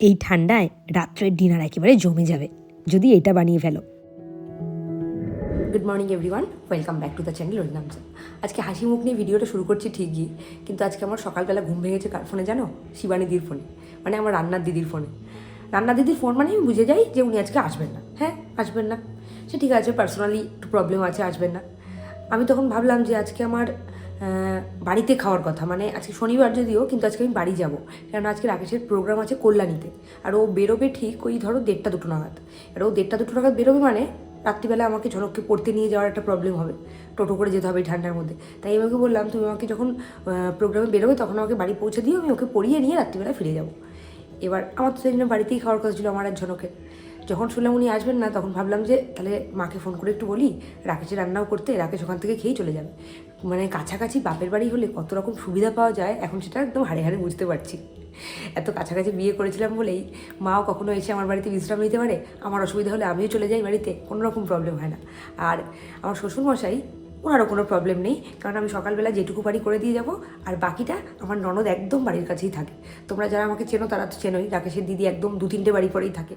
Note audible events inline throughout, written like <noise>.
এই ঠান্ডায় রাত্রের ডিনার একেবারে জমে যাবে। যদি এটা বানিয়ে ফেলো। Good morning everyone welcome back to the channel অরিনামসা আজকে হাসি মুখ নিয়ে ভিডিওটা শুরু করছি ঠিকই, কিন্তু আজকে আমার সকালবেলা ঘুম ভেঙেছে কার ফোনে জানো? শিবানী দিদির ফোনে। মানে আমার রান্নার দিদির ফোনে। রান্নার দিদির ফোন মানে আমি বুঝে যাই যে উনি আজকে আসবেন না। হ্যাঁ আসবেন না। সে ঠিক আছে পার্সোনালি একটু প্রবলেম আছে, আসবেন না। আমি তখন ভাবলাম যে আজকে আমার বাড়িতে খাওয়ার কথা। মানে আজকে শনিবার যদিও, কিন্তু আজকে আমি বাড়ি যাব। কারণ আজকে রাকেশের প্রোগ্রাম আছে কল্যাণীতে। আর ও বেরোবে ঠিক ওই ধরো দেড়টা দুটো নাগাদ। আর ও দেড়টা দুটো নাগাদ বেরোবে মানে রাত্রিবেলা আমাকে ঝনককে পড়তে নিয়ে যাওয়ার একটা প্রবলেম হবে। টোটো করে যেতে হবে ঠান্ডার মধ্যে। তাই আমি ওকে বললাম, তুমি আমাকে যখন প্রোগ্রামে বেরোবে তখন আমাকে বাড়ি পৌঁছে দিও। আমি ওকে পড়িয়ে নিয়ে রাত্রিবেলা ফিরে যাব। এবার আমার তো সেদিন বাড়িতেই খাওয়ার কথা ছিল আমার আর ঝনকের। যখন শুনলাম উনি আসবেন না, তখন ভাবলাম যে, তাহলে মাকে ফোন করে একটু বলি, রাকেশে রান্নাও করতে, রাকেশ ওখান থেকে খেয়েই চলে যাবে। মানে কাছাকাছি বাপের বাড়ি হলে কত রকম সুবিধা পাওয়া যায়, এখন সেটা একদম হাড়ে হাড়ে বুঝতে পারছি। এত কাছাকাছি বিয়ে করেছিলাম বলেই মাও কখনো এসে আমার বাড়িতে বিশ্রাম নিতে পারে, আমার অসুবিধা হলে আমিও চলে যাই বাড়িতে, কোনো রকম প্রবলেম হয় না। আর আমার শ্বশুরমশাই, ওনারও কোনো প্রবলেম নেই, কারণ আমি সকালবেলা যেটুকু পারি করে দিয়ে যাব, আর বাকিটা আমার ননদ একদম বাড়ির কাছেই থাকে। তোমরা যারা আমাকে চেনো তারা তো চেনোই, রাকেশের দিদি একদম দু তিনটে বাড়ি পরেই থাকে।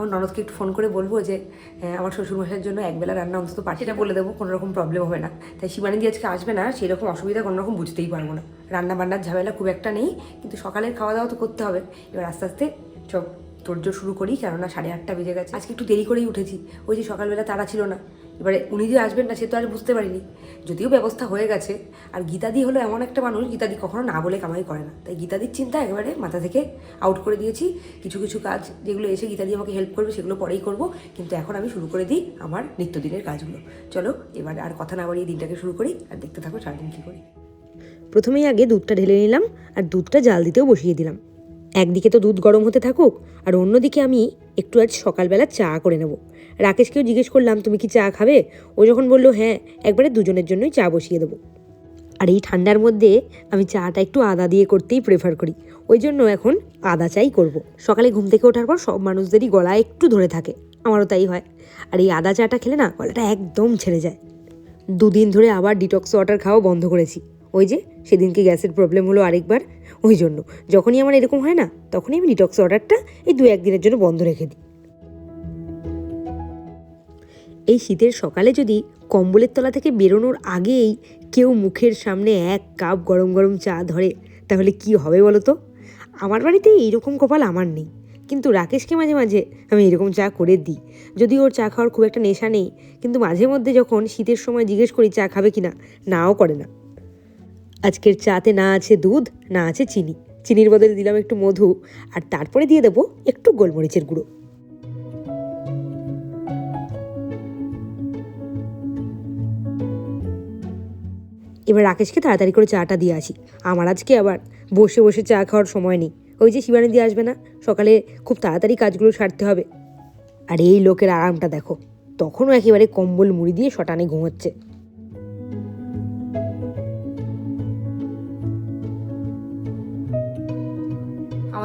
আমার ননদকে একটু ফোন করে বলব যে আহ, আমার শ্বশুরমশাইয়ের জন্য একবেলা রান্না অন্তত পাঠিয়ে বলে দেবো কোনো রকম প্রবলেম হবে না। তাই শিবানিদি আজকে আসবে না সেই রকম অসুবিধা কোনো রকম বুঝতেই পারব না। রান্না বান্নার ঝামেলা খুব একটা নেই কিন্তু সকালের খাওয়া দাওয়া তো করতে হবে। এবার আস্তে আস্তে সব তোর্য শুরু করি কেননা সাড়ে আটটা বেজে গেছে। আজকে একটু দেরি করেই উঠেছি ওই যে সকালবেলা তারা ছিল না। এবারে উনি যে আসবেন না, সে তো আর বুঝতে পারিনি। যদিও ব্যবস্থা হয়ে গেছে, আর গীতাদি হলো এমন একটা মানুষ, গীতাদি কখনো না বলে কামাই করে না। তাই গীতাদির চিন্তা একেবারে মাথা থেকে আউট করে দিয়েছি। কিছু কিছু কাজ যেগুলো এসে গীতাদি আমাকে হেল্প করবে, সেগুলো পরেই করব। কিন্তু এখন আমি শুরু করে দিই আমার নিত্যদিনের কাজগুলো। চলো, এবার আর কথা না বাড়িয়ে দিনটাকে শুরু করি, আর দেখতে থাকো সারাদিন কী করি। প্রথমেই আগে দুধটা ঢেলে নিলাম, আর দুধটা জাল দিতেও বসিয়ে দিলাম। একদিকে তো দুধ গরম হতে থাকুক, আর অন্যদিকে আমি একটু আজ সকালবেলা চা করে নেব। রাকেশকেও জিজ্ঞেস করলাম, তুমি কি চা খাবে? ও যখন বলল হ্যাঁ একবারে দুজনের জন্যই চা বসিয়ে দেবো। আর এই ঠান্ডার মধ্যে আমি চাটা একটু আদা দিয়ে করতেই প্রেফার করি। ওই জন্য এখন আদা চাই করব। সকালে ঘুম থেকে ওঠার পর সব মানুষদেরই গলা একটু ধরে থাকে। আমারও তাই হয়। আর এই আদা চাটা খেলে না গলাটা একদম ছেড়ে যায়। দুদিন ধরে আবার ডিটক্স ওয়াটার খাওয়া বন্ধ করেছি। ওই যে, সেদিনকে গ্যাসের প্রবলেম হলো আরেকবার। ওই জন্য। যখনই আমার এরকম হয় না, তখনই আমি ডিটক্স অর্ডারটা এই দু একদিনের জন্য বন্ধ রেখে দিই। এই শীতের সকালে যদি কম্বলের তলা থেকে বেরোনোর আগেই কেউ মুখের সামনে এক কাপ গরম গরম চা ধরে, তাহলে কি হবে বলো তো? আমার বাড়িতে এইরকম কপাল আমার নেই। কিন্তু রাকেশকে মাঝে মাঝে আমি এরকম চা করে দিই। যদি ওর চা খাওয়ার খুব একটা নেশা নেই, কিন্তু মাঝে মধ্যে যখন শীতের সময় জিজ্ঞেস করি চা খাবে কি না নাও করে না। আজকের চাতে না আছে দুধ, না আছে চিনি। চিনির বদলে দিলাম একটু মধু, আর তারপরে দিয়ে দেবো একটু গোলমরিচের গুঁড়ো। এবার রাকেশকে তাড়াতাড়ি করে চাটা দিয়ে আসি। আমার আজকে আবার বসে বসে চা খাওয়ার সময় নেই। ওই যে শিবানী দিয়ে আসবে না? সকালে খুব তাড়াতাড়ি কাজগুলো সারতে হবে। আর এই লোকের আরামটা দেখো, তখনও একেবারে কম্বল মুড়ি দিয়ে শটানে ঘুমোচ্ছে।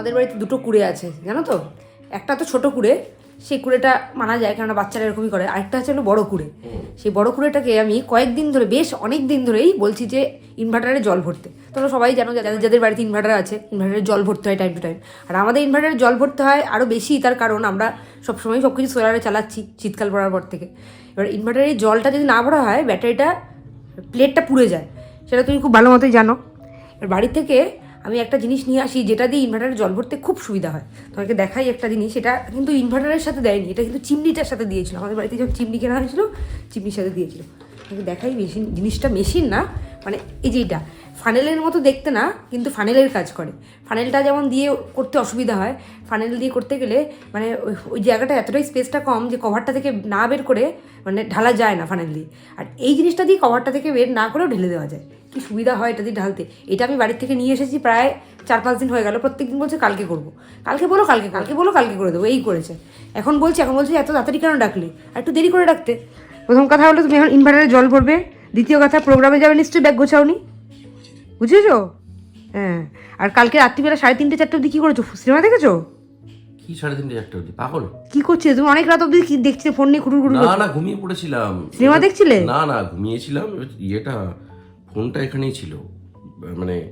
আমাদের বাড়িতে দুটো কুড়ে আছে জানো তো? একটা তো ছোট কুড়ে সেই কুড়েটা মানা যায় কেননা বাচ্চারা এরকমই করে। আরেকটা হচ্ছে হলো বড় কুড়ে। সেই বড় কুড়েটাকে আমি কয়েকদিন ধরে বেশ অনেক দিন ধরেই বলছি যে ইনভার্টারে জল ভরতে। তোমরা সবাই জানো যাদের যাদের বাড়িতে ইনভার্টার আছে ইনভার্টারে জল ভরতে হয় টাইম টু টাইম আর আমাদের ইনভার্টারে জল ভরতে হয় আরও বেশি তার কারণ আমরা সবসময় সব কিছু সোলারে চালাচ্ছি শীতকাল পড়ার পর থেকে। এবার ইনভার্টারে জলটা যদি না ভরা হয় ব্যাটারিটা প্লেটটা পুড়ে যায়। সেটা তুমি খুব ভালো মতোই জানো। এবার বাড়ি থেকে আমি একটা জিনিস নিয়ে আসি, যেটা দিয়ে ইনভার্টারে জল ভরতে খুব সুবিধা হয়। তোমাকে দেখাই একটা জিনিস, এটা কিন্তু ইনভার্টারের সাথে দেয়নি, এটা কিন্তু চিমনিটার সাথে দিয়েছিল। আমাদের বাড়িতে যখন চিমনি কেনা হয়েছিল, চিমনির সাথে দিয়েছিল। তোমাকে দেখাই মেশিন জিনিসটা মেশিন না মানে এই যে এটা ফানেলের মতো দেখতে না, কিন্তু ফানেলের কাজ করে। ফানেলটা যেমন দিয়ে করতে অসুবিধা হয় ফানেল দিয়ে করতে গেলে মানে ওই- জায়গাটা এতটাই স্পেসটা কম যে কভারটা থেকে না বের করে মানে ঢালা যায় না ফানেল দিয়ে। আর এই জিনিসটা দিয়ে কভারটা থেকে বের না করেও ঢেলে দেওয়া যায়। কি সুবিধা হয় এটা দিয়ে ঢালতে? এটা আমি বাড়ির থেকে নিয়ে এসেছি প্রায় চার পাঁচ দিন হয়ে গেল প্রত্যেক দিন বলছে কালকে করব। কালকে বলো, কালকে কালকে বলো, কালকে করে দেবো, এই করেছে। এখন বলছে এখন বলছে এত তাড়াতাড়ি কেন ডাকলি? আর একটু দেরি করে ডাকতে। প্রথম কথা হলো তুমি এখন ইনভার্টারে জল ভরবে, দ্বিতীয় কথা প্রোগ্রামে যাবে, নিশ্চয়ই ব্যাগ গোছাওনি? বুঝেছ? হ্যাঁ। আর কালকে রাত্রিবেলা সাড়ে তিনটে চারটে অবধি কী করেছ? সিনেমা দেখেছ? কি সাড়ে তিনটে চারটে অবধি? পাগল? কি করছিলে? তুমি অনেক রাত অবধি কি দেখছিলে? ফোন নিয়ে খুটুর খুটুর না না ঘুমিয়ে পড়েছিলাম। সিনেমা দেখছিলে? না না ঘুমিয়েছিলাম। ইয়েটা ফোনটা এখানেই ছিল। মানে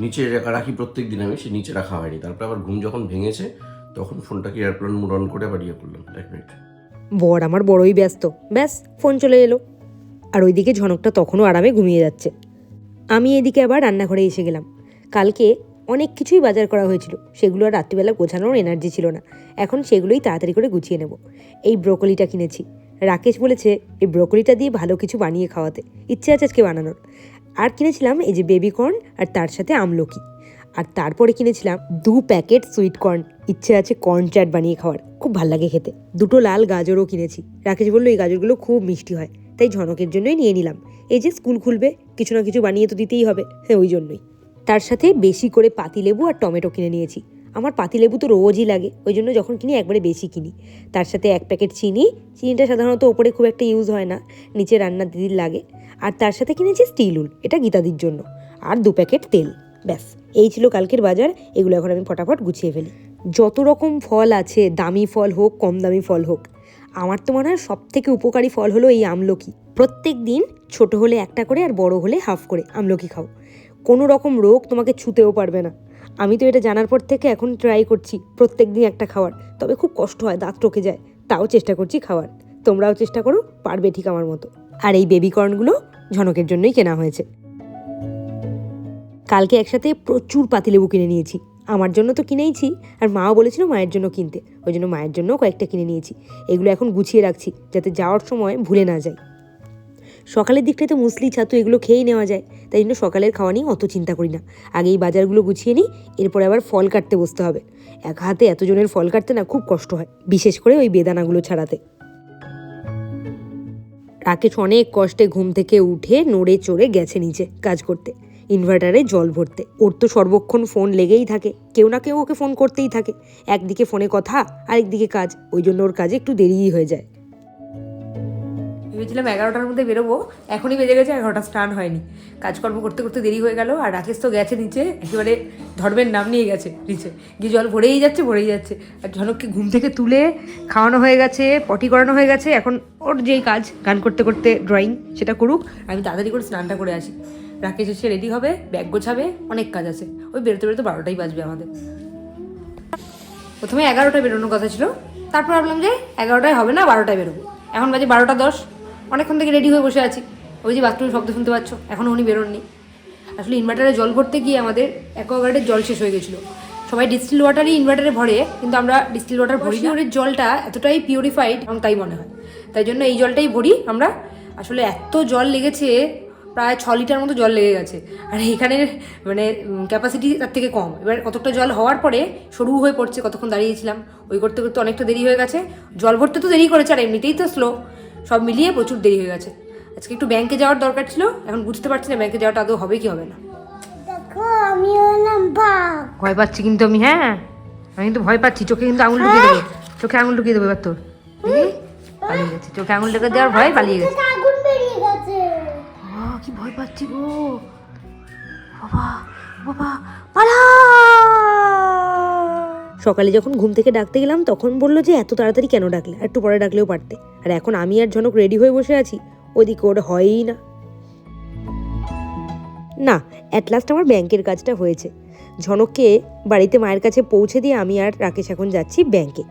নিচে রাখা- রাখি প্রত্যেক দিন আমি সে নিচে রাখা হয়নি। তারপর আবার ঘুম যখন ভেঙেছে তখন ফোনটাকে এয়ারপ্লেন মোড অন করে আবার ইয়ে করলাম। এক মিনিট বর আমার বড়ই ব্যস্ত। ব্যাস ফোন চলে এলো। আর ওইদিকে ঝনকটা তখনও আরামে ঘুমিয়ে যাচ্ছে। আমি এদিকে আবার রান্নাঘরে এসে গেলাম। কালকে অনেক কিছুই বাজার করা হয়েছিল, সেগুলো আর রাত্রিবেলা গোছানোর এনার্জি ছিল না। এখন সেগুলোই তাড়াতাড়ি করে গুছিয়ে নেব। এই ব্রোকলিটা কিনেছি। রাকেশ বলেছে, এই ব্রোকলিটা দিয়ে ভালো কিছু বানিয়ে খাওয়াতে। ইচ্ছে আছে আজকে বানানোর। আর কিনেছিলাম এই যে বেবি কর্ন আর তার সাথে আমলকি। আর তারপরে কিনেছিলাম দু প্যাকেট সুইট কর্ন ইচ্ছে আছে কর্ন চাট বানিয়ে খাওয়ার। খুব ভালো লাগে খেতে। দুটো লাল গাজরও কিনেছি। রাকেশ বলল, এই গাজরগুলো খুব মিষ্টি হয়। তাই ঝনকের জন্যই নিয়ে নিলাম। এই যে স্কুল খুলবে, কিছু না কিছু বানিয়ে তো দিতেই হবে। হ্যাঁ ওই জন্যই। তার সাথে বেশি করে পাতিলেবু আর টমেটো কিনে নিয়েছি। আমার পাতিলেবু তো রোজই লাগে, ওই জন্য যখন কিনি একবারে বেশি কিনি। তার সাথে এক প্যাকেট চিনি, চিনিটা সাধারণত ওপরে খুব একটা ইউজ হয় না, নিচে রান্নার দিদির লাগে। আর তার সাথে কিনেছি স্টিল উল এটা গীতাদির জন্য। আর দু প্যাকেট তেল, ব্যাস। এই ছিল কালকের বাজার, এগুলো এখন আমি ফটাফট গুছিয়ে ফেলি। যত রকম ফল আছে, দামি ফল হোক, কম দামি ফল হোক আমার তো মনে হয় সব থেকে উপকারী ফল হলো এই আমলকি। প্রত্যেক দিন ছোট হলে একটা করে আর বড় হলে হাফ করে আমলকি খাও। কোনো রকম রোগ তোমাকে ছুতেও পারবে না। আমি তো এটা জানার পর থেকে এখন ট্রাই করছি প্রত্যেক দিন একটা খাওয়ার। তবে খুব কষ্ট হয়, দাঁত টকে যায়। তাও চেষ্টা করছি খাওয়ার। তোমরাও চেষ্টা করো, পারবে ঠিক আমার মতো। আর এই বেবিকর্নগুলো ঝনকের জন্যই কেনা হয়েছে। কালকে একসাথে প্রচুর পাতিলেবু কিনে নিয়েছি। আমার জন্য তো কিনেইছি, আর মাও বলেছিল মায়ের জন্য কিনতে, ওই জন্য মায়ের জন্য কয়েকটা কিনে নিয়েছি। এগুলো এখন গুছিয়ে রাখছি, যাতে যাওয়ার সময় ভুলে না যায় সকালের দিকটায় তো মুসলি ছাতু, এগুলো খেয়েই নেওয়া যায়, তাই জন্য সকালের খাওয়া নিয়ে অত চিন্তা করি না। আগে এই বাজারগুলো গুছিয়ে নিই, এরপরে আবার ফল কাটতে বসতে হবে। এক হাতে এতজনের ফল কাটতে না খুব কষ্ট হয়, বিশেষ করে ওই বেদানাগুলো ছাড়াতে। রাকেশ অনেক কষ্টে ঘুম থেকে উঠে নড়ে চড়ে গেছে নিচে কাজ করতে। ইনভার্টারে জল ভরতে। ওর তো সর্বক্ষণ ফোন লেগেই থাকে। কেউ না কেউ ওকে ফোন করতেই থাকে। একদিকে ফোনে কথা, আরেকদিকে কাজ। ওই জন্য ওর কাজে একটু দেরিই হয়ে যায়। ভেবেছিলাম এগারোটার মধ্যে বেরোবো। এখনই বেজে গেছে, এগারোটা স্টার্ট হয়নি। কাজকর্ম করতে করতে দেরি হয়ে গেল, আর রাকেশ তো গেছে নিচে, একেবারে ধর্মের নাম নিয়ে গেছে নিচে। গিয়ে জল ভরেই যাচ্ছে ভরেই যাচ্ছে। আর ঝনককে ঘুম থেকে তুলে খাওয়ানো হয়ে গেছে পটি করানো হয়ে গেছে। এখন ওর যেই কাজ, গান করতে করতে ড্রয়িং সেটা করুক। আমি তাড়াতাড়ি করে স্নানটা করে আসি। রাকেশ এসে রেডি হবে ব্যাগ গোছাবে, অনেক কাজ আছে। ওই বেরোতে বেরোতে বারোটাই বাজবে আমাদের। প্রথমে এগারোটায় বেরোনোর কথা ছিল, তারপর ভাবলাম যে এগারোটায় হবে না, বারোটায় বেরোবো। এখন বাজে বারোটা দশ, অনেকক্ষণ থেকে রেডি হয়ে বসে আছি। ওই যে বাথরুমে শব্দ শুনতে পাচ্ছ এখনও উনি বেরোননি। আসলে ইনভার্টারে জল ভরতে গিয়ে আমাদের অ্যাকোয়াগার্ডের জল শেষ হয়ে গেছিল। সবাই ডিস্টিল ওয়াটারই ইনভার্টারে ভরে, কিন্তু আমরা ডিস্টিল ওয়াটার ভরি না। ওর জলটা এতটাই পিউরিফাইড এবং তাই মনে হয়। তাই জন্য এই জলটাই ভরি, আমরা আসলে এত জল লেগেছে প্রায় ছ লিটার মতো জল লেগে গেছে। আর এখানে মানে ক্যাপাসিটি তার থেকে কম। এবার কতটা জল হওয়ার পরে সরু হয়ে পড়ছে কতক্ষণ দাঁড়িয়েছিলাম। ওই করতে করতে অনেকটা দেরি হয়ে গেছে। জল ভরতে তো দেরি করেছে আর এমনিতেই তো স্লো সব মিলিয়ে প্রচুর দেরি হয়ে গেছে। আজকে একটু ব্যাংকে যাওয়ার দরকার ছিল এখন বুঝতে পারছি না ব্যাংকে যাওয়াটা আদৌ হবে কি হবে না। দেখো আমি হলাম ভয় পাচ্ছি কিন্তু আমি হ্যাঁ? আমি কিন্তু ভয় পাচ্ছি চোখে কিন্তু আঙুল ঢুকিয়ে দেবো। চোখে আঙুল ঢুকিয়ে দেবো এবার তোর? পালিয়ে গেছে চোখে আঙুল ঢুকে দেওয়ার ভয় পালিয়ে গেছে। গো বাবা বাবা পালা সকালে যখন ঘুম থেকে ডাকতে গেলাম, তখন বলল যে এত তাড়াতাড়ি কেন ডাকলে? একটু পরে ডাকলেও পারতে। আর এখন আমি আর ঝনক রেডি হয়ে বসে আছি। ওদিকে ওর হয়ই না। না অ্যাট লাস্ট আমার ব্যাংকের কাজটা হয়েছে। ঝনককে বাড়িতে মায়ের কাছে পৌঁছে দিয়ে আমি আর রাকেশ এখন যাচ্ছি ব্যাংকে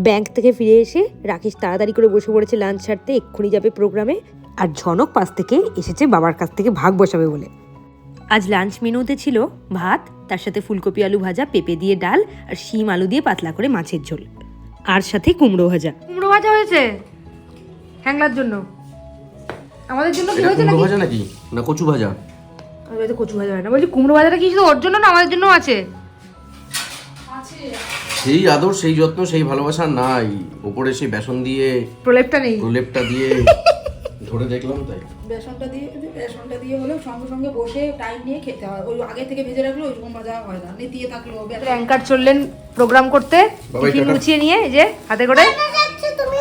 ব্যাংক থেকে ফিরে এসে রাকেশ তাড়াতাড়ি করে বসে পড়েছে লাঞ্চ ছাড়তে এক্ষুনি যাবে প্রোগ্রামে আর ঝনক পাশ থেকে এসেছে বাবার কাছ থেকে ভাগ বসাবে বলে। আজ লাঞ্চ মেনুতে ছিল ভাত তার সাথে ফুলকপি আলু ভাজা পেঁপে দিয়ে ডাল আর শিম আলু দিয়ে পাতলা করে মাছের ঝোল। আর সাথে কুমড়ো ভাজা। কুমড়ো ভাজা হয়েছে? হ্যাংলার জন্য। আমাদের জন্য কি হয়েছে নাকি? ভাজা নাকি? না কচু ভাজা। আমি হয়তো কচু ভাজা হয় না। বলছি কুমড়ো ভাজাটা কি শুধু ওর জন্য না আমাদের জন্য আছে। সেই আদর সেই যত্ন সেই ভালোবাসা নাই। ওপরে সেই বেসন দিয়ে প্রলেপটা নেই। প্রলেপটা দিয়ে <laughs> ধরে দেখলাম তাই। বেসনটা দিয়ে বেসনটা দিয়ে হলেও সঙ্গে সঙ্গে বসে টাইম নিয়ে খেতে হয়। ওই আগে থেকে ভেজে রাখলে ওইরকম মজা হয় না। নেতিয়ে থাকল অ্যাঙ্কার চললেন প্রোগ্রাম করতে। টিফিন গুছিয়ে নিয়ে এই যে হাতে করে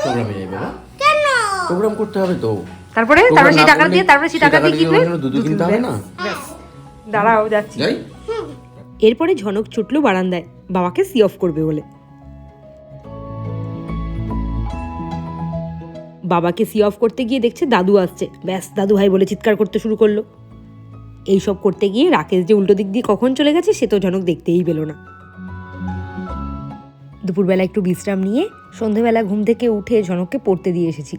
প্রোগ্রামে যাই বাবা কেন? প্রোগ্রাম করতে হবে তো। তারপরে তারপরে সেই টাকা দিয়ে তারপরে সেই টাকা দিয়ে কি করে দুধ কিনতে হবে না। দাঁড়াও যাচ্ছি। যাই। এরপরে ঝনক ছুটলো বারান্দায়। বাবাকে সি অফ করবে বলে। বাবাকে সি অফ করতে গিয়ে দেখছে দাদু আসছে। ব্যাস, দাদু ভাই বলে চিৎকার করতে শুরু করল। এইসব করতে গিয়ে রাকেশ যে উল্টো দিক দিয়ে কখন চলে গেছে, সে তো ঝনক দেখতেই পেল না। দুপুরবেলা একটু বিশ্রাম নিয়ে সন্ধেবেলা ঘুম থেকে উঠে ঝনককে পড়তে দিয়ে এসেছি।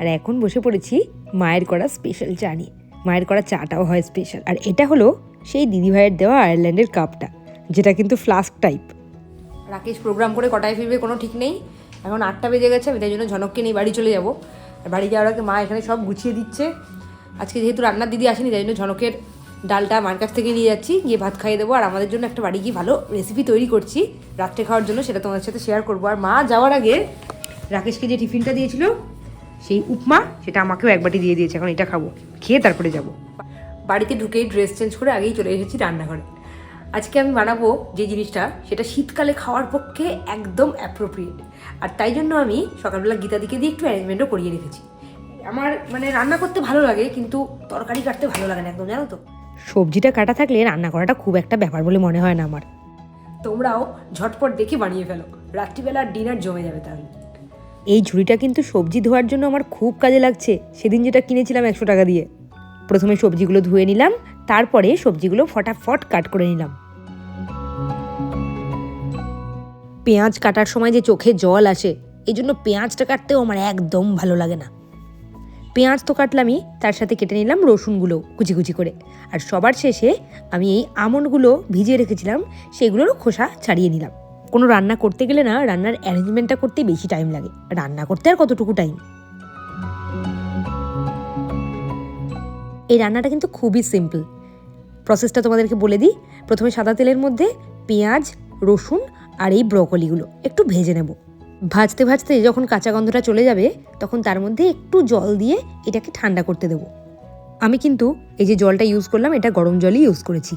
আর এখন বসে পড়েছি মায়ের করা স্পেশাল চা নিয়ে। মায়ের করা চাটাও হয় স্পেশাল আর এটা হলো সেই দিদিভাইয়ের দেওয়া আয়ারল্যান্ডের কাপটা যেটা কিন্তু ফ্লাস্ক টাইপ রাকেশ প্রোগ্রাম করে কটায় ফিরবে কোনো ঠিক নেই। এখন আটটা বেজে গেছে, আমি তাই জন্য ঝনককে নিয়ে বাড়ি চলে যাব। আর বাড়ি যাওয়ার আগে মা এখানে সব গুছিয়ে দিচ্ছে। আজকে যেহেতু রান্নার দিদি আসেনি, তাই জন্য ঝনকের ডালটা মার কাছ থেকে নিয়ে যাচ্ছি, গিয়ে ভাত খাইয়ে দেবো। আর আমাদের জন্য একটা বাড়ি গিয়ে ভালো রেসিপি তৈরি করছি রাত্রে খাওয়ার জন্য, সেটা তোমাদের সাথে শেয়ার করব। আর মা যাওয়ার আগে রাকেশকে যে টিফিনটা দিয়েছিল, সেই উপমা, সেটা আমাকেও এক বাটি দিয়ে দিয়েছে, এখন এটা খাব, খেয়ে তারপরে যাব। বাড়িতে ঢুকেই ড্রেস চেঞ্জ করে আগেই চলে এসেছি রান্নাঘরে। আজকে আমি বানাবো যে জিনিসটা সেটা শীতকালে খাওয়ার পক্ষে একদম অ্যাপ্রোপ্রিয়েট আর তাই জন্য আমি সকালবেলা গীতাদিকে দিয়ে একটু অ্যারেঞ্জমেন্টও করিয়ে রেখেছি। আমার মানে রান্না করতে ভালো লাগে কিন্তু তরকারি কাটতে ভালো লাগে না একদম জানো তো? সবজিটা কাটা থাকলে রান্না করাটা খুব একটা ব্যাপার বলে মনে হয় না আমার। তোমরাও ঝটপট দেখে বানিয়ে ফেলো। রাত্রিবেলা ডিনার জমে যাবে তাহলে। এই ঝুড়িটা কিন্তু সবজি ধোয়ার জন্য আমার খুব কাজে লাগছে। সেদিন যেটা কিনেছিলাম একশো টাকা দিয়ে। প্রথমে সবজিগুলো ধুয়ে নিলাম তারপরে সবজিগুলো ফটাফট কাট করে নিলাম। পেঁয়াজ কাটার সময় যে চোখে জল আসে, এই জন্য পেঁয়াজটা কাটতেও আমার একদম ভালো লাগে না। পেঁয়াজ তো কাটলামই, তার সাথে কেটে নিলাম রসুনগুলো কুচি কুচি করে। আর সবার শেষে আমি এই আমন্ডগুলো ভিজিয়ে রেখেছিলাম, সেগুলোরও খোসা ছাড়িয়ে নিলাম। কোনো রান্না করতে গেলে না, রান্নার অ্যারেঞ্জমেন্টটা করতে বেশি টাইম লাগে। রান্না করতে আর কতটুকু টাইম? এই রান্নাটা কিন্তু খুবই সিম্পল। প্রসেসটা তোমাদেরকে বলে দিই। প্রথমে সাদা তেলের মধ্যে পেঁয়াজ, রসুন আর এই ব্রকলিগুলো একটু ভেজে নেব। ভাজতে ভাজতে যখন কাঁচা গন্ধটা চলে যাবে, তখন তার মধ্যে একটু জল দিয়ে এটাকে ঠান্ডা করতে দেবো। আমি কিন্তু এই যে জলটা ইউজ করলাম, এটা গরম জলই ইউজ করেছি।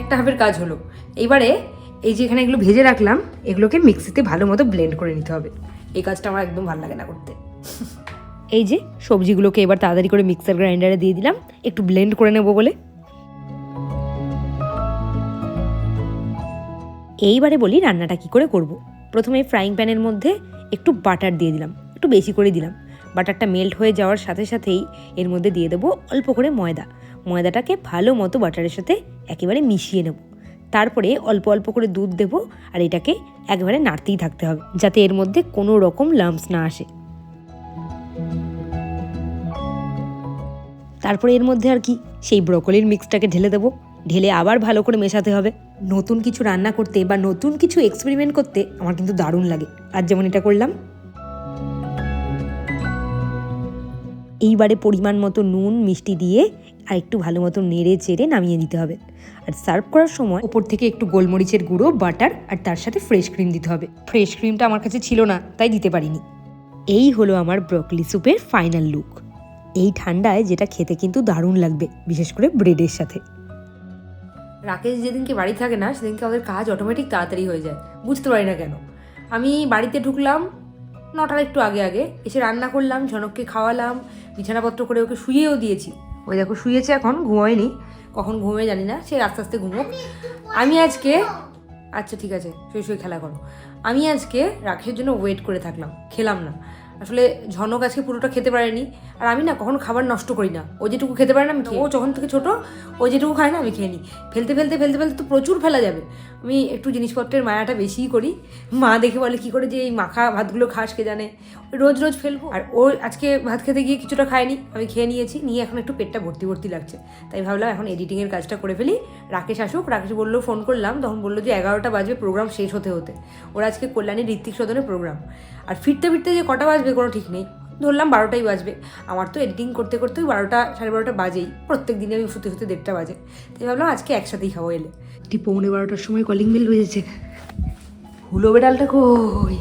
একটা হাফের কাজ হলো। এবারে এই যে এখানে এগুলো ভেজে রাখলাম, এগুলোকে মিক্সিতে ভালো মতো ব্লেন্ড করে নিতে হবে। এই কাজটা আমার একদম ভালো লাগে না করতে। এই যে সবজিগুলোকে এবার তাড়াতাড়ি করে মিক্সার গ্রাইন্ডারে দিয়ে দিলাম। একটু ব্লেন্ড করে নেব বলে। এইবারে বলি রান্নাটা কি করে করব। প্রথমে ফ্রাইং প্যানের মধ্যে একটু বাটার দিয়ে দিলাম, একটু বেশি করে দিলাম। বাটারটা মেল্ট হয়ে যাওয়ার সাথে সাথেই এর মধ্যে দিয়ে দেবো অল্প করে ময়দা। ময়দাটাকে ভালো মতো বাটারের সাথে একেবারে মিশিয়ে নেব। তারপরে অল্প অল্প করে দুধ দেব আর এটাকে একবারে নাড়তেই থাকতে হবে, যাতে এর মধ্যে কোনো রকম লাম্পস না আসে। তারপরে এর মধ্যে আর কি, সেই ব্রকলির মিক্সটাকে ঢেলে দেবো। ঢেলে আবার ভালো করে মেশাতে হবে। নতুন কিছু রান্না করতে বা নতুন কিছু এক্সপেরিমেন্ট করতে আমার কিন্তু দারুণ লাগে। আর যেমন এটা করলাম। এইবারে পরিমাণ মতো নুন, মিষ্টি দিয়ে আর একটু ভালো মতো নেড়ে চেড়ে নামিয়ে দিতে হবে। আর সার্ভ করার সময় ওপর থেকে একটু গোলমরিচের গুঁড়ো বাটার আর তার সাথে ফ্রেশ ক্রিম দিতে হবে। ফ্রেশ ক্রিমটা আমার কাছে ছিল না, তাই দিতে পারিনি। এই হলো আমার ব্রকলি স্যুপের ফাইনাল লুক এই ঠান্ডায় যেটা খেতে কিন্তু দারুণ লাগবে, বিশেষ করে ব্রেডের সাথে। রাকেশ যেদিনকে বাড়ি থাকে না, সেদিনকে আমাদের কাজ অটোমেটিক তাড়াতাড়ি হয়ে যায়। বুঝতে পারি না কেন। আমি বাড়িতে ঢুকলাম, নটার একটু আগে আগে, এসে রান্না করলাম, ঝনককে খাওয়ালাম, বিছানাপত্র করে ওকে শুয়েও দিয়েছি। ওই দেখো, শুয়েছে এখন, ঘুমোয়নি। কখন ঘুমে জানি না, সে আস্তে আস্তে ঘুমোক। আমি আজকে আচ্ছা ঠিক আছে, শুয়ে শুয়ে খেলা করো। আমি আজকে রাকেশের জন্য ওয়েট করে থাকলাম, খেলাম না। আসলে ঝনক আজকে পুরোটা খেতে পারেনি। আর আমি না কখনো খাবার নষ্ট করি না। ও যেটুকু খেতে পারে না আমি ও যখন থেকে ছোট ও যেটুকু খায় না আমি খেয়ে নিই। ফেলতে ফেলতে ফেলতে ফেলতে তো প্রচুর ফেলা যাবে। আমি একটু জিনিসপত্রের মায়াটা বেশিই করি। মা দেখে বলে কি করে যে এই মাখা ভাতগুলো খাস কে জানে? ওই রোজ রোজ ফেলব। আর ও আজকে ভাত খেতে গিয়ে কিছুটা খায়নি আমি খেয়ে নিয়েছি। নিয়ে এখন একটু পেটটা ভর্তি ভর্তি লাগছে। তাই ভাবলাম এখন এডিটিংয়ের কাজটা করে ফেলি। রাকেশ আসুক রাকেশ বলল ফোন করলাম। তখন বলল যে এগারোটা বাজবে প্রোগ্রাম শেষ হতে হতে। ওর আজকে কল্যাণী ঋত্বিক সদনের প্রোগ্রাম আর ফিরতে ফিরতে যে কটা বাজবে কোনো ঠিক নেই। ধরলাম বারোটাই বাজবে। আমার তো এডিটিং করতে করতে ওই বারোটা সাড়ে বারোটা বাজেই। প্রত্যেক দিনে আমি শুতে শুতে দেড়টা বাজে। তাই ভাবলাম আজকে একসাথেই খাব এলে। ঠিক পৌনে বারোটার সময় কলিং বেল বেজেছে। হুলো বেড়ালটা কই?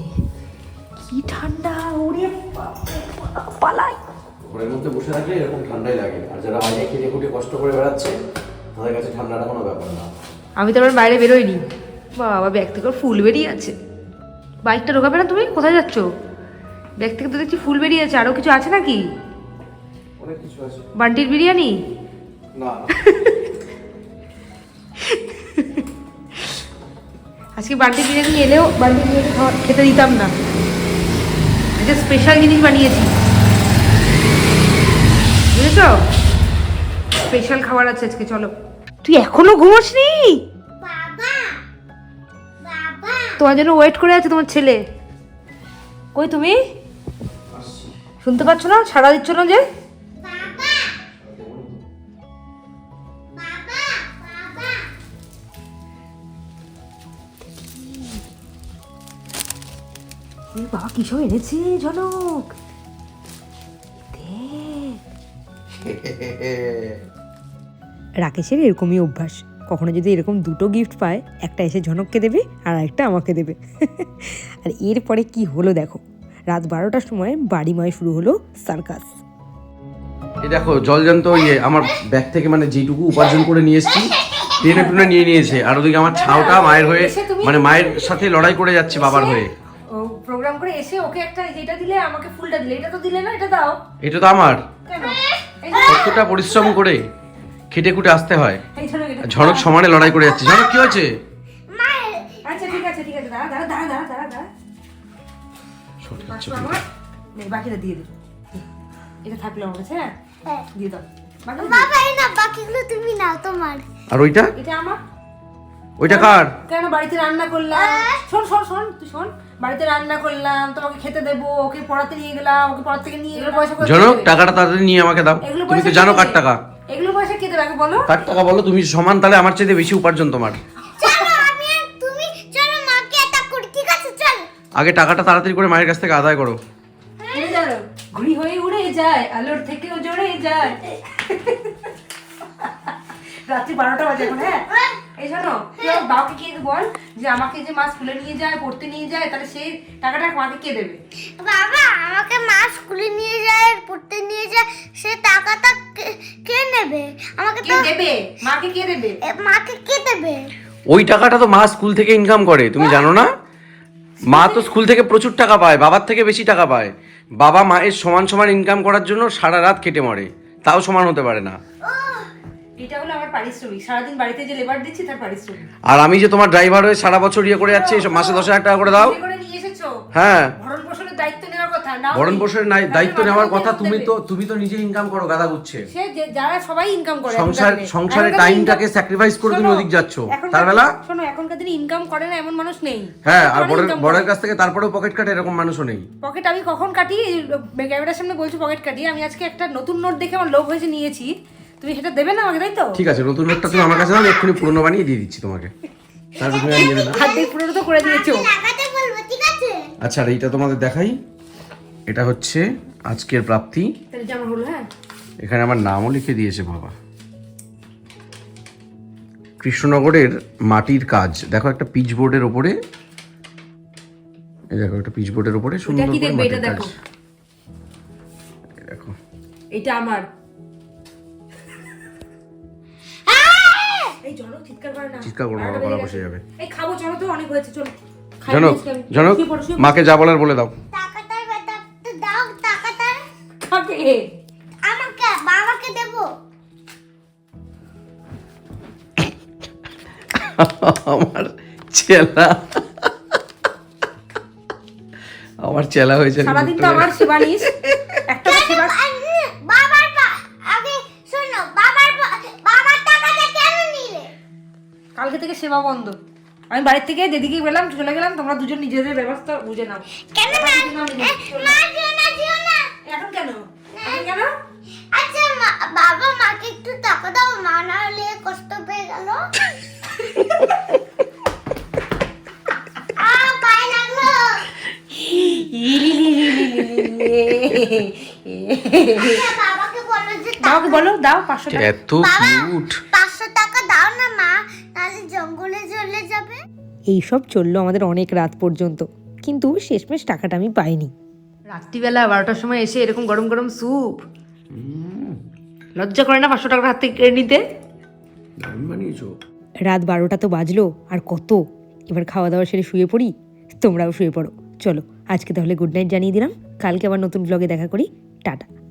কি ঠান্ডা ওরে পালাই। ঘরের মধ্যে বসে থাকলে এরকম ঠান্ডাই লাগে। আর যারা বাইরে খেটে খুঁটে কষ্ট করে বেড়াচ্ছে তাদের কাছে ঠান্ডাটা কোনো ব্যাপার না। আমি তো আবার বাইরে বেরোইনি। বাবা ব্যাগ থেকে ফুল বেরিয়ে আছে। বাইকটা ঢোকাবে না তুমি? কোথায় যাচ্ছ? ব্যাগ থেকে তো দেখছি ফুল বেরিয়ে আছে। আরও কিছু আছে নাকি? অনেক কিছু আছে। বান্টির বিরিয়ানি? না আজকে বান্টির বিরিয়ানি এলেও বান্টির বিরিয়ানি খেতে দিতাম না। আজকে স্পেশাল জিনিস বানিয়েছি। বুঝেছ? স্পেশাল খাবার আছে আজকে চলো। তুই এখনও ঘুমোসনি? বাবা বাবা। তোমার জন্য ওয়েট করে আছে তোমার ছেলে। কই তুমি? শুনতে পাচ্ছ না? সাড়া দিচ্ছ না যে? বাবা! বাবা! বাবা! এ বাবা কিসব এনেছে জনক? দেখ। রাকেশের এরকমই অভ্যাস। কখনো যদি এরকম দুটো গিফট পায় একটা এসে ঝনককে দেবে আর একটা আমাকে দেবে। <laughs> আর এরপরে কি হলো দেখো। রাত বারোটার সময় বাড়িময় শুরু হলো সার্কাস। এই দেখো জলজান্ত ইয়ে আমার ব্যাগ থেকে মানে যেটুকু উপার্জন করে নিয়ে এসেছি টেনে টুনে নিয়ে নিয়েছে। আর ওদিকে আমার ছাউটা মায়ের হয়ে মানে মায়ের সাথে লড়াই করে যাচ্ছে বাবার হয়ে। প্রোগ্রাম করে এসে ওকে একটা যেটা দিলে আমাকে ফুলটা দিলে। এটা তো দিলে না এটা দাও। এটা তো আমার। কতটা পরিশ্রম করে খেটে খুটে আসতে হয়। ঝনক সমানে লড়াই করে যাচ্ছে। ঝড়ক কি হয়েছে? আচ্ছা ঠিক আছে ঠিক আছে। দাঁড়া দাঁড়া দাঁড়া দাঁড়া দাঁড়া। বাকিটা দিয়ে দে এটা থাকল আমার কাছে হ্যাঁ? হ্যাঁ। দিয়ে দাও। বাবা এই না বাকিগুলো তুমি নাও তোমার। আর ওইটা? এটা আমার? ওইটা কার? কেন বাড়িতে রান্না করলাম? শোন শোন শোন তুই শোন। বাড়িতে রান্না করলাম তোমাকে খেতে দেবো ওকে পড়াতে নিয়ে গেলাম ওকে পড়াতে থেকে নিয়ে গেলে পয়সা জনক টাকাটা তাড়াতাড়ি নিয়ে আমাকে দাও। এগুলো তুমি পয়সা তো জানো কার টাকা। এগুলো পয়সা কে দেবে আগে বলো। কার টাকা বলো তুমি সমান তাহলে আমার চাইতে বেশি উপার্জন তোমার। আগে টাকাটা তাড়াতাড়ি করে মায়ের কাছ থেকে আদায় করো। ঘুড়ি হয়ে উড়ে যায় আলোর থেকেও জড়ে যায়। রাত্রি বারোটা বাজে এখন হ্যাঁ? এই শোনো বাবাকে কে বল যে আমাকে যে মা স্কুলে নিয়ে যায় পড়তে নিয়ে যায় তাহলে সেই টাকাটা মাকে কে দেবে? বাবা আমাকে মা স্কুলে নিয়ে যায় পড়তে নিয়ে যায় সে টাকাটা কে- কে নেবে? আমাকে কে দেবে? মাকে কে দেবে? মাকে কে দেবে? ওই টাকাটা তো মা স্কুল থেকে ইনকাম করে তুমি জানো না? মা তো স্কুল থেকে প্রচুর টাকা পায় বাবার থেকে বেশি টাকা পায়। বাবা মায়ের সমান সমান ইনকাম করার জন্য সারা রাত কেটে মরে। তাও সমান হতে পারে না। এটা হলো আমার পারিশ্রমিক। সারাদিন বাড়িতে যে লেবার দিচ্ছি তার পারিশ্রমিক। আর আমি যে তোমার ড্রাইভার হয়ে সারা বছর ইয়ে করে যাচ্ছি এসব মাসে দশ হাজার টাকা করে দাও। হ্যাঁ। ভরণ পোষণের দায়িত্ব নেওয়ার কথা নাও ভরণ পোষণের নাই দায়িত্ব নেওয়ার কথা তুমি তো তুমি তো নিজে ইনকাম করো গাদা গুচ্ছে। সে যারা সবাই ইনকাম করে সংসার সংসারের টাইমটাকে স্যাক্রিফাইস করে তুমি ওদিক যাচ্ছ। এখনকার তার বেলা দিনে- শোনো এখনকার দিনে ইনকাম করে না এমন মানুষ নেই। হ্যাঁ আর বড়ের বড়ের কাছ থেকে তারপরেও পকেট কাটে এরকম মানুষও নেই। পকেট আমি কখন কাটি? ক্যামেরার সামনে বলছি পকেট কাটি আমি আজকে একটা নতুন নোট দেখে আমার লোভ হয়েছে নিয়েছি। তুমি সেটা দেবে না আমাকে তাই তো? ঠিক আছে নতুন নোটটা তুমি আমার কাছে দাও আমি এক্ষুনি পুরনো বানিয়ে দিয়ে দিচ্ছি তোমাকে। তারপর তুমি আর নেবে না। হাত দিয়ে পুরো তো করে দিয়েছ। টাকাতে বলব ঠিক আছে? আচ্ছা আর এইটা তোমাদের দেখাই। এটা হচ্ছে আজকের প্রাপ্তি। হ্যাঁ? এখানে আমার নামও লিখে দিয়েছে বাবা। কৃষ্ণনগরের মাটির কাজ। দেখো একটা পিচ বোর্ডের ওপরে। এই দেখো একটা পিচ বোর্ডের ওপরে সুন্দর করে মাটির কাজ। দেখো। এটা আমার। জনক চিৎকার করে করো না, গলা বসে যাবে। এই খাব চলো তো অনেক হয়েছে চলো। জনক। মাকে যা বলার বলে দাও টাকাটা বেটা দাও টাকাটা কাকে? আমাকে বাবাকে দেবো। আমার চেলা। আমার চেলা হয়েছে সারাদিন তো আমার সেবা নিস। একটা সেবা বাবার পা- আগে শোনো বাবার পা- বাবার টাকাটা কেন নিলে? কালকে থেকে সেবা বন্ধ। আমি বাড়ির থেকে যেদিকে গেলাম চলে গেলাম তোমরা দুজন নিজেদের ব্যবস্থা বুঝে নাও। কেন টাকা দাও মা না হলে কষ্ট পেয়ে গেল। আ পায়ে লাগল। আচ্ছা, বাবাকে বলো দাও পাঁচশো টাকা। এত কিউট পাঁচশো টাকা দাও না মা তাহলে জঙ্গলে চলে যাবে। এইসব চলল আমাদের অনেক রাত পর্যন্ত কিন্তু শেষমেশ টাকাটা আমি পাইনি। রাত্রিবেলা বারোটার সময় এসে এরকম গরম গরম স্যুপ। লজ্জা করে না পাঁচশো টাকার হাত থেকে কেড়ে নিতে? দারুণ বানিয়েছো। রাত বারোটা তো বাজলো আর কত? এবার খাওয়া দাওয়া সেরে শুয়ে পড়ি? তোমরাও শুয়ে পড়ো। চলো আজকে তাহলে গুড নাইট জানিয়ে দিলাম। কালকে আবার নতুন ব্লগে দেখা করি। টাটা।